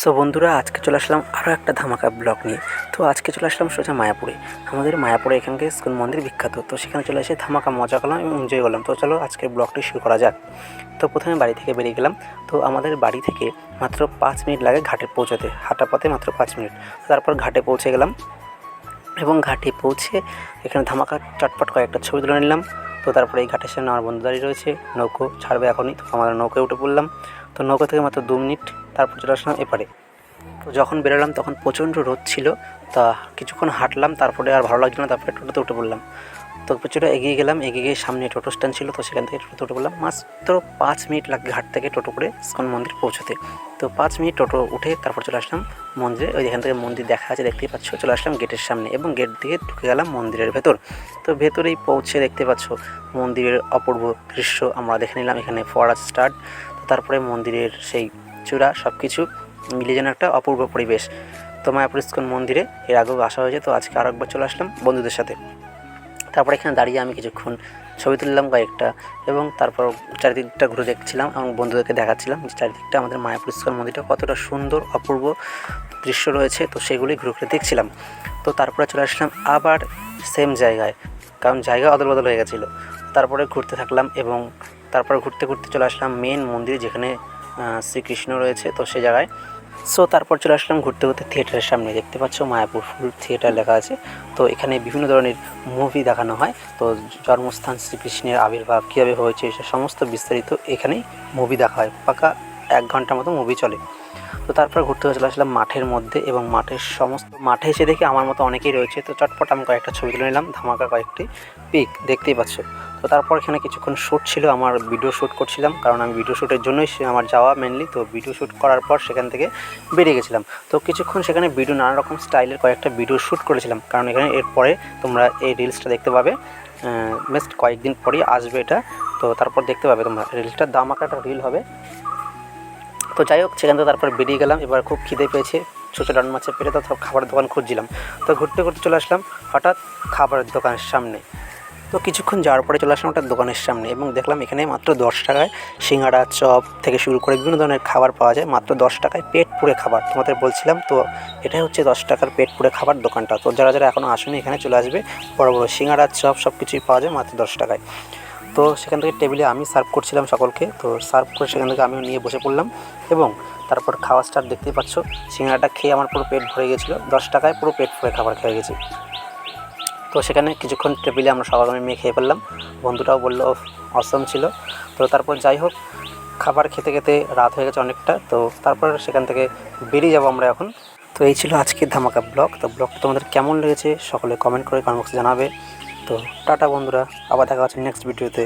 So বন্ধুরা, আজকে চলে আসলাম আরও একটা ধামাকা ব্লগ নিয়ে। তো আজকে চলে আসলাম সোজা মায়াপুরে। আমাদের মায়াপুরে এখানকে স্কুল মন্দির বিখ্যাত। তো সেখানে চলে এসে ধামাকা মজা করলাম এবং এনজয় করলাম। তো চলো আজকের ব্লগটি শুরু করা যাক। তো প্রথমে বাড়ি থেকে বেরিয়ে গেলাম। তো আমাদের বাড়ি থেকে মাত্র পাঁচ মিনিট লাগে ঘাটে পৌঁছাতে। হাঁটা পথে মাত্র পাঁচ মিনিট। তারপর ঘাটে পৌঁছে গেলাম এবং ঘাটে পৌঁছে এখানে ধামাকা চটপট কয়েকটা ছবি তুলে নিলাম। তো তারপরে এই ঘাটের সামনে আমার বন্ধু দাঁড়িয়ে রয়েছে। নৌকো ছাড়বে এখনই, তো আমরা নৌকায় উঠে পড়লাম। তো নৌকা থেকে মাত্র দু মিনিট, তারপর চলে আসলাম এপারে। তো যখন বেরোলাম তখন প্রচণ্ড রোদ ছিল, তা কিছুক্ষণ হাঁটলাম, তারপরে আর ভালো লাগছিল না, তারপরে টোটোতে উঠে পড়লাম। তো প্রচুর এগিয়ে গেলাম, এগিয়ে গিয়ে সামনে টোটো স্ট্যান্ড ছিল, তো সেখান থেকে টোটোতে উঠে পড়লাম। মাত্র পাঁচ মিনিট লাগে ঘাট থেকে টোটো করে ইস্কন মন্দির পৌঁছতে। তো পাঁচ মিনিট টোটো উঠে তারপর চলে আসলাম মন্দিরে, ওই এখান থেকে মন্দির দেখা আছে, দেখতেই পাচ্ছ, চলে আসলাম গেটের সামনে এবং গেট দিয়ে ঢুকে গেলাম মন্দিরের ভেতর। তো ভেতরেই পৌঁছে দেখতে পাচ্ছ, মন্দিরের অপূর্ব দৃশ্য আমরা দেখে নিলাম, এখানে ফোয়ারা স্টার্ট তো তারপরে মন্দিরের সেই চূড়া সব কিছু মিলে যেন একটা অপূর্ব পরিবেশ। তো মায়াপুর ইস্কন মন্দিরে এর আগেও আসা হয়েছে, তো আজকে আরও একবার চলে আসলাম বন্ধুদের সাথে। তারপর এখানে দাঁড়িয়ে আমি কিছুক্ষণ ছবি তুললাম কয়েকটা এবং তারপর চারিদিকটা ঘুরে দেখছিলাম এবং বন্ধুদেরকে দেখাচ্ছিলাম যে চারিদিকটা আমাদের মায়াপুর ইস্কন মন্দিরটা কতটা সুন্দর, অপূর্ব দৃশ্য রয়েছে, তো সেগুলি ঘুরে ঘুরে দেখছিলাম। তো তারপরে চলে আসলাম আবার সেম জায়গায়, কারণ জায়গা অদল বদল হয়ে গেছিল। তারপরে ঘুরতে থাকলাম এবং তারপরে ঘুরতে ঘুরতে চলে আসলাম মেন মন্দির যেখানে শ্রীকৃষ্ণ রয়েছে তো সে জায়গায়। সো তারপর চলে আসলাম ঘুরতে ঘুরতে থিয়েটারের সামনে। দেখতে পাচ্ছ মায়াপুর ফুল থিয়েটার লেখা আছে। তো এখানে বিভিন্ন ধরনের মুভি দেখানো হয়। তো জন্মস্থান শ্রীকৃষ্ণের আবির্ভাব কীভাবে হয়েছে, সে সমস্ত বিস্তারিত এখানেই মুভি দেখা হয়। পাকা এক ঘণ্টার মতো মুভি চলে। তো তারপর ঘুরতে চলে আসলাম মাঠের মধ্যে এবং মাঠের সমস্ত, মাঠে এসে দেখি আমার মতো অনেকেই রয়েছে। তো চটপট আমি কয়েকটা ছবি তুলে নিলাম, ধামাকা কয়েকটি পিক দেখতেই পাচ্ছ। তো তারপর এখানে কিছুক্ষণ শ্যুট ছিল, আমার ভিডিও শ্যুট করছিলাম। কারণ আমি ভিডিও শ্যুটের জন্যই আমার যাওয়া মেনলি তো ভিডিও শ্যুট করার পর সেখান থেকে বেরিয়ে গেছিলাম। তো কিছুক্ষণ সেখানে ভিডিও নানা রকম স্টাইলের কয়েকটা ভিডিও শ্যুট করেছিলাম। কারণ এখানে এরপরে তোমরা এই রিলসটা দেখতে পাবে। বেস্ট কয়েকদিন পরেই আসবে এটা। তো তারপর দেখতে পাবে তোমরা। রিলসটার দাম একটা রিল হবে। তো যাই হোক, সেখান থেকে তারপর বেরিয়ে গেলাম। এবার খুব খিদে পেয়েছে। ছোটো ডান মাছে পেরে তো খাবারের দোকান খুঁজছিলাম। তো ঘুরতে ঘুরতে চলে আসলাম। হঠাৎ খাবারের দোকানের সামনে। তো কিছুক্ষণ যাওয়ার পরে চলে আসলাম একটা দোকানের সামনে এবং দেখলাম এখানে মাত্র দশ টাকায় সিঙ্গাড়া চপ থেকে শুরু করে বিভিন্ন ধরনের খাবার পাওয়া যায়। মাত্র দশ টাকায় পেট পুড়ে খাবার। তোমাদের বলছিলাম তো এটাই হচ্ছে দশ টাকার পেট পুড়ে খাবার দোকানটা। তো যারা যারা এখনও আসেনি, এখানে চলে আসবে। বড় বড় সিঙ্গাড়া চপ সব কিছুই পাওয়া যায় মাত্র দশ টাকায়। তো সেখান থেকে টেবিলে আমি সার্ভ করছিলাম সকলকে। তো সার্ভ করে সেখান থেকে আমিও নিয়ে বসে পড়লাম এবং তারপর খাওয়া স্টার্ট দেখতেই পাচ্ছ। সিঙ্গাড়াটা খেয়ে আমার পুরো পেট ভরে গেছিল। দশ টাকায় পুরো পেট ভরে খাবার খেয়ে গেছি। তো সেখানে কিছুক্ষণ টেবিলে আমরা মিলে মেয়ে খেয়ে ফেললাম। বন্ধুটাও বলল অসম ছিল। তো তারপর যাই হোক, খাবার খেতে খেতে রাত হয়ে গেছে অনেকটা। তো তারপর সেখান থেকে বেরিয়ে যাব আমরা এখন। তো এই ছিল আজকের ধামাকা ব্লগ। তো ব্লগটা তোমাদের কেমন লেগেছে, সকলে কমেন্ট করে কমেন্ট বক্সে জানাবে। তো টাটা বন্ধুরা, আবার দেখা হচ্ছে নেক্সট ভিডিওতে